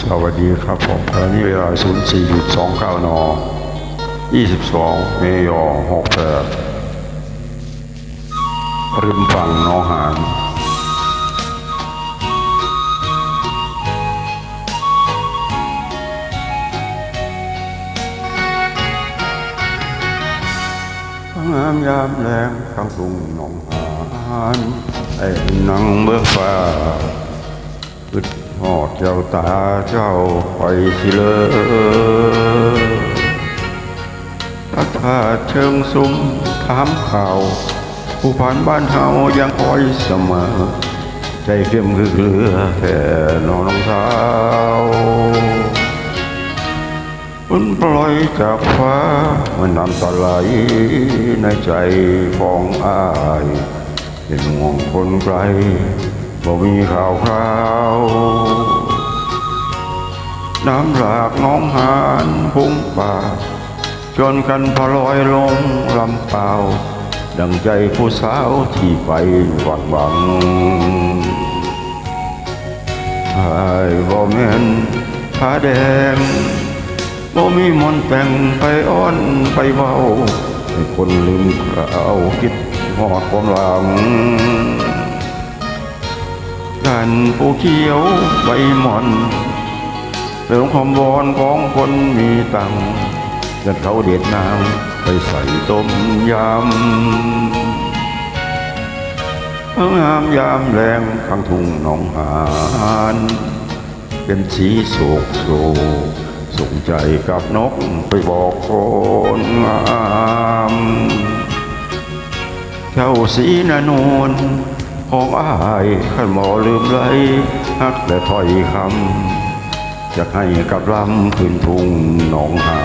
สวัสดีครับผมขณะนี้เวลา 04.29 น 22 เมยอ68ริมฝั่งน้องหานงามยามแรงกลางกรุงหนองหาน ไอ้นังเบื้องฟ้าอึดหอดเจ้าตาเจ้าไปสิเลยทักทาเชิงซุ้มถามข่าว ผู้ผ่านบ้านเฮายังคอยเสมอ ใจเข้มคือเกลือแค่น้องสาวฝนปล่อยจากฟ้ามันน้ำตาไหลในใจของอาย เป็นห่วงคนไกลบ่มีข่าวคราว น้ำหลากน้องหานพุ่งป่า จนกันพลอยลงลำเปล่า ดังใจผู้สาวที่ไปหวัดหวังไอ้บ่แม่นผ้าแดงบ่มีมนแต่งไปอ้อนไปเว้าให้คนลืมคราวคิด หอดความหลังกันผู้เขียวใบหมอนเรื่องความวอนของคนมีตังค์ยันเขาเด็ดน้ำไปใส่ต้มยำงามยามแรงข้างทุ่งหนองหานเป็นสีโศกโศกส่งใจกับนกไปบอกคนงา สีนานวลของอายขันหมอลืมเลยฮักแต่ถ้อยคำจะให้กับลำขึ้นทุ่งหนองหา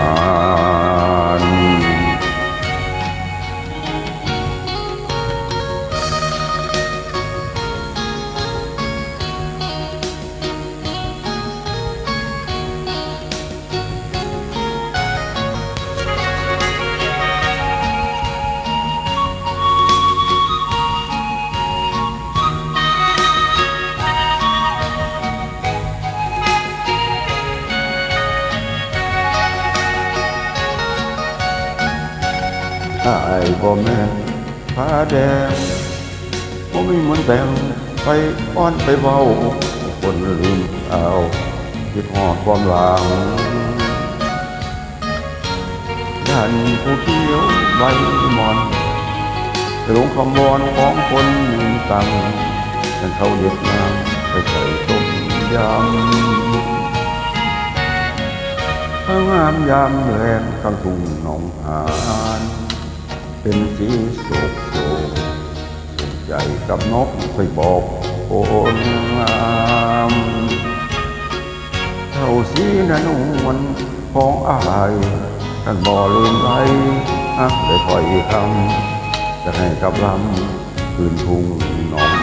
น บ่แม่ผ้าแดงบ่มีมนต์แต่งไปอ้อนไปเว้าคนลืมเอาคิดหอดความหลังยันผู้เขียวใบมอนหลงคำวอนของคนมีตังนั่นเขาเด็ดน้ำไปใส่ต้มยำพระงามยามแรงข้างทุ่งหนองหาน เป็นสีโศกโศกใจกับนกไปบอกคนงามเท่าสีนันวนของอายท่านบ่ลืมไปอักได้คอยคำจะให้กับลำคืนทุ่งหนอง